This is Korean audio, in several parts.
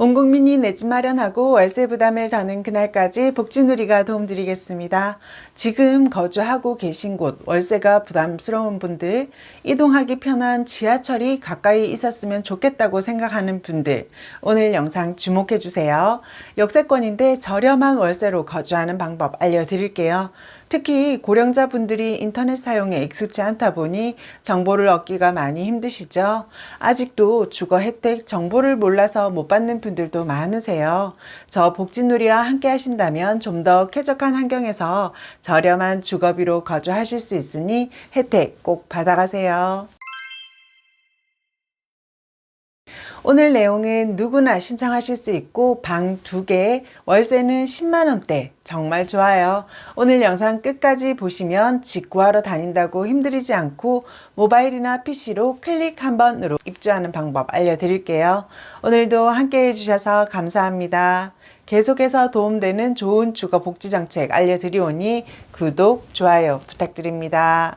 온 국민이 내 집 마련하고 월세 부담을 더는 그날까지 복지누리가 도움드리겠습니다. 지금 거주하고 계신 곳 월세가 부담스러운 분들, 이동하기 편한 지하철이 가까이 있었으면 좋겠다고 생각하는 분들, 오늘 영상 주목해 주세요. 역세권인데 저렴한 월세로 거주하는 방법 알려드릴게요. 특히 고령자분들이 인터넷 사용에 익숙치 않다 보니 정보를 얻기가 많이 힘드시죠? 아직도 주거 혜택 정보를 몰라서 못 받는 분들도 많으세요. 저 복지누리와 함께 하신다면 좀 더 쾌적한 환경에서 저렴한 주거비로 거주하실 수 있으니 혜택 꼭 받아가세요. 오늘 내용은 누구나 신청하실 수 있고 방 두 개, 월세는 10만원대. 정말 좋아요. 오늘 영상 끝까지 보시면 직구하러 다닌다고 힘들이지 않고 모바일이나 PC로 클릭 한 번으로 입주하는 방법 알려드릴게요. 오늘도 함께 해주셔서 감사합니다. 계속해서 도움되는 좋은 주거 복지 정책 알려드리오니 구독, 좋아요 부탁드립니다.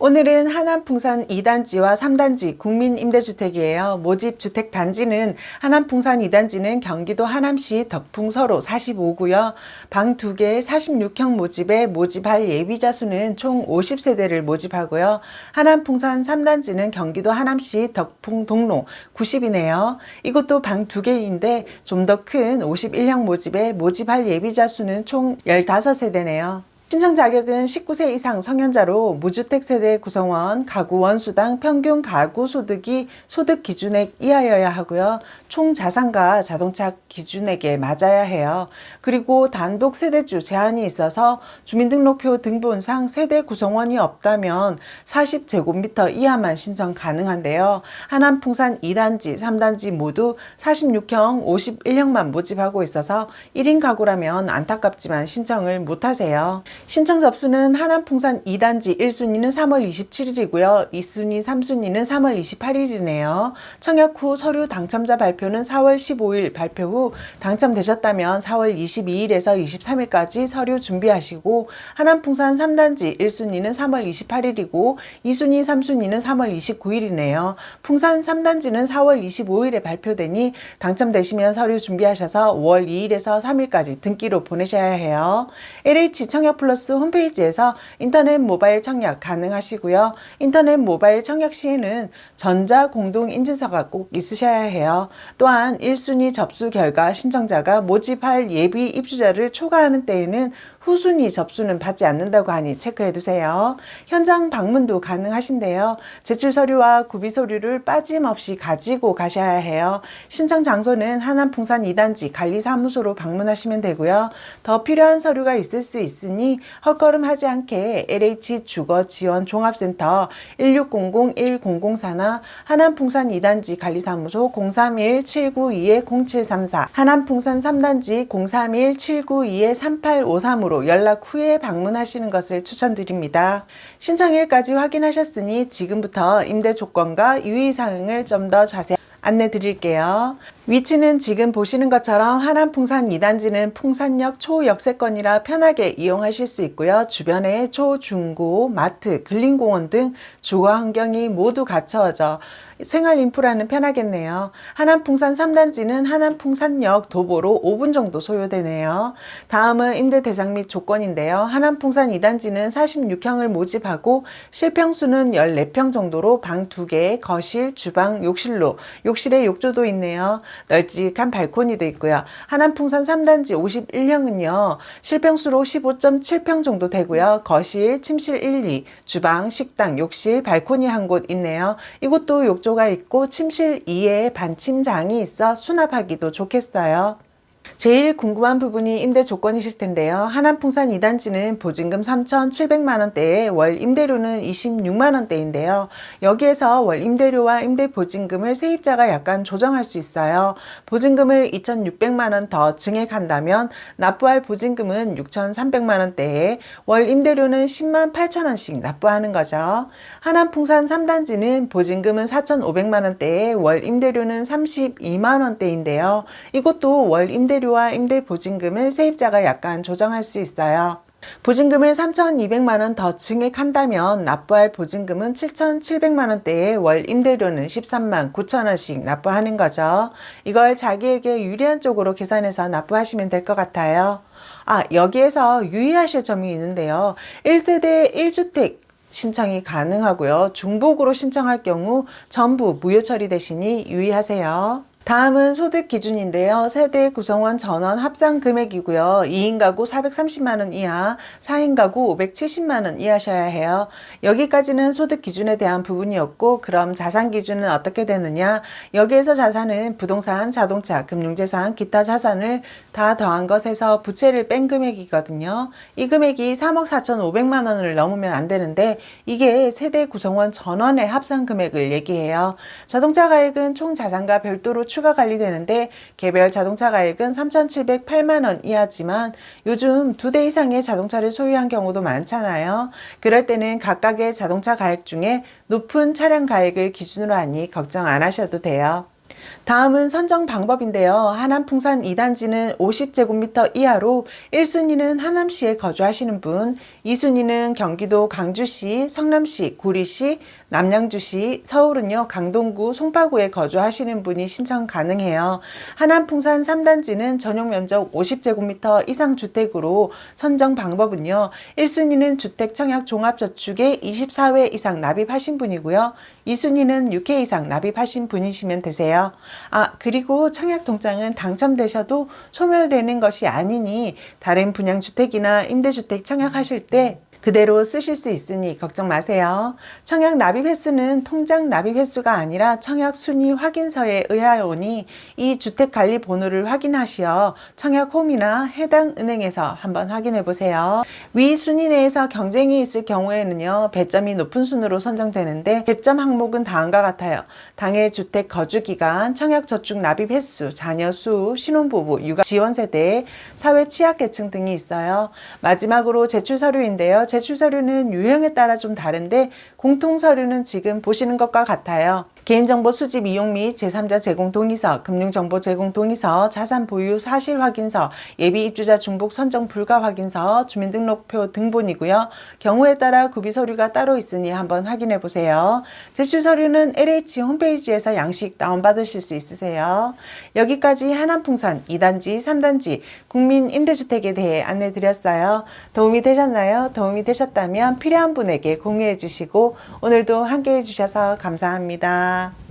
오늘은 하남풍산 2단지와 3단지 국민임대주택이에요. 모집 주택 단지는 하남풍산 2단지는 경기도 하남시 덕풍서로 45구요. 방 2개 46형 모집에 모집할 예비자 수는 총 50세대를 모집하고요. 하남풍산 3단지는 경기도 하남시 덕풍 동로 90이네요. 이것도 방 2개인데 좀 더 큰 51형 모집에 모집할 예비자 수는 총 15세대네요. 신청 자격은 19세 이상 성년자로 무주택 세대 구성원 가구 원수당 평균 가구 소득이 소득 기준액 이하여야 하고요. 총 자산과 자동차 기준액에 맞아야 해요. 그리고 단독 세대주 제한이 있어서 주민등록표 등본상 세대 구성원이 없다면 40제곱미터 이하만 신청 가능한데요. 하남풍산 2단지, 3단지 모두 46형 51형만 모집하고 있어서 1인 가구라면 안타깝지만 신청을 못하세요. 신청 접수는 하남풍산 2단지 1순위는 3월 27일이고요. 2순위, 3순위는 3월 28일이네요. 청약 후 서류 당첨자 발표는 4월 15일 발표 후 당첨되셨다면 4월 22일에서 23일까지 서류 준비하시고 하남풍산 3단지 1순위는 3월 28일이고 2순위, 3순위는 3월 29일이네요. 풍산 3단지는 4월 25일에 발표되니 당첨되시면 서류 준비하셔서 5월 2일에서 3일까지 등기로 보내셔야 해요. LH 청약 플 러스 홈페이지에서 인터넷 모바일 청약 가능하시고요. 인터넷 모바일 청약 시에는 전자 공동 인증서가 꼭 있으셔야 해요. 또한 1순위 접수 결과 신청자가 모집할 예비 입주자를 초과하는 때에는 후순위 접수는 받지 않는다고 하니 체크해 두세요. 현장 방문도 가능하신데요. 제출 서류와 구비 서류를 빠짐없이 가지고 가셔야 해요. 신청 장소는 하남풍산 2단지 관리사무소로 방문하시면 되고요. 더 필요한 서류가 있을 수 있으니 헛걸음하지 않게 LH 주거 지원 종합센터 1600-1004나 하남풍산 2단지 관리사무소 031-792-0734 하남풍산 3단지 031-792-3853으로 연락 후에 방문하시는 것을 추천드립니다. 신청일까지 확인하셨으니 지금부터 임대 조건과 유의사항을 좀 더 자세히 안내 드릴게요. 위치는 지금 보시는 것처럼 하남풍산 2단지는 풍산역 초역세권이라 편하게 이용하실 수 있고요. 주변에 초, 중 고, 마트, 근린공원 등 주거 환경이 모두 갖춰져 생활 인프라는 편하겠네요. 하남풍산 3단지는 하남풍산역 도보로 5분 정도 소요되네요. 다음은 임대 대상 및 조건인데요. 하남풍산 2단지는 46형을 모집하고 실평수는 14평 정도로 방 2개, 거실, 주방, 욕실로 욕실에 욕조도 있네요. 널찍한 발코니도 있고요. 하남풍산 3단지 51형은요. 실평수로 15.7평 정도 되고요. 거실, 침실 1, 2, 주방, 식당, 욕실, 발코니 한 곳 있네요. 이곳도 욕조 가 있고 침실 2에 반침장이 있어 수납하기도 좋겠어요. 제일 궁금한 부분이 임대 조건이실 텐데요. 하남풍산 2단지는 보증금 3,700만원대에 월 임대료는 26만원대인데요. 여기에서 월 임대료와 임대 보증금을 세입자가 약간 조정할 수 있어요. 보증금을 2,600만원 더 증액한다면 납부할 보증금은 6,300만원대에 월 임대료는 10만 8천원씩 납부하는 거죠. 하남풍산 3단지는 보증금은 4,500만원대에 월 임대료는 32만원대인데요. 이것도 월 임대료 임대료와 임대 보증금을 세입자가 약간 조정할 수 있어요. 보증금을 3,200만 원 더 증액한다면 납부할 보증금은 7,700만 원대에 월 임대료는 13만 9천 원씩 납부하는 거죠. 이걸 자기에게 유리한 쪽으로 계산해서 납부하시면 될 것 같아요. 아, 여기에서 유의하실 점이 있는데요. 1세대 1주택 신청이 가능하고요. 중복으로 신청할 경우 전부 무효 처리 되시니 유의하세요. 다음은 소득 기준인데요. 세대 구성원 전원 합산 금액이고요. 2인 가구 430만 원 이하, 4인 가구 570만 원 이하셔야 해요. 여기까지는 소득 기준에 대한 부분이었고 그럼 자산 기준은 어떻게 되느냐? 여기에서 자산은 부동산, 자동차, 금융재산, 기타 자산을 다 더한 것에서 부채를 뺀 금액이거든요. 이 금액이 3억 4,500만 원을 넘으면 안 되는데 이게 세대 구성원 전원의 합산 금액을 얘기해요. 자동차 가액은 총 자산과 별도로 추가 관리되는데 개별 자동차 가액은 3,708만 원 이하지만 요즘 두 대 이상의 자동차를 소유한 경우도 많잖아요. 그럴 때는 각각의 자동차 가액 중에 높은 차량 가액을 기준으로 하니 걱정 안 하셔도 돼요. 다음은 선정 방법인데요. 하남 풍산 2단지는 50제곱미터 이하로 1순위는 하남시에 거주하시는 분, 2순위는 경기도 강주시, 성남시, 구리시, 남양주시, 서울은요, 강동구, 송파구에 거주하시는 분이 신청 가능해요. 하남 풍산 3단지는 전용 면적 50제곱미터 이상 주택으로 선정 방법은요, 1순위는 주택 청약 종합저축에 24회 이상 납입하신 분이고요. 2순위는 6회 이상 납입하신 분이시면 되세요. 아, 그리고 청약 통장은 당첨되셔도 소멸되는 것이 아니니 다른 분양주택이나 임대주택 청약하실 때 그대로 쓰실 수 있으니 걱정 마세요. 청약 납입 횟수는 통장 납입 횟수가 아니라 청약 순위 확인서에 의하오니 이 주택 관리 번호를 확인하시어 청약 홈이나 해당 은행에서 한번 확인해 보세요. 위 순위 내에서 경쟁이 있을 경우에는요. 배점이 높은 순으로 선정되는데 배점 항목은 다음과 같아요. 당해 주택 거주 기간, 청약 저축 납입 횟수, 자녀 수, 신혼부부, 육아 지원 세대, 사회 취약계층 등이 있어요. 마지막으로 제출 서류인데요. 제출 서류는 유형에 따라 좀 다른데 공통 서류는 지금 보시는 것과 같아요. 개인정보 수집 이용 및 제3자 제공 동의서, 금융정보 제공 동의서, 자산 보유 사실 확인서, 예비 입주자 중복 선정 불가 확인서, 주민등록표 등본이고요. 경우에 따라 구비 서류가 따로 있으니 한번 확인해 보세요. 제출 서류는 LH 홈페이지에서 양식 다운받으실 수 있으세요. 여기까지 하남풍산 2단지, 3단지 국민 임대주택에 대해 안내 드렸어요. 도움이 되셨나요? 도움이 되셨다면 필요한 분에게 공유해 주시고 오늘도 함께 해 주셔서 감사합니다.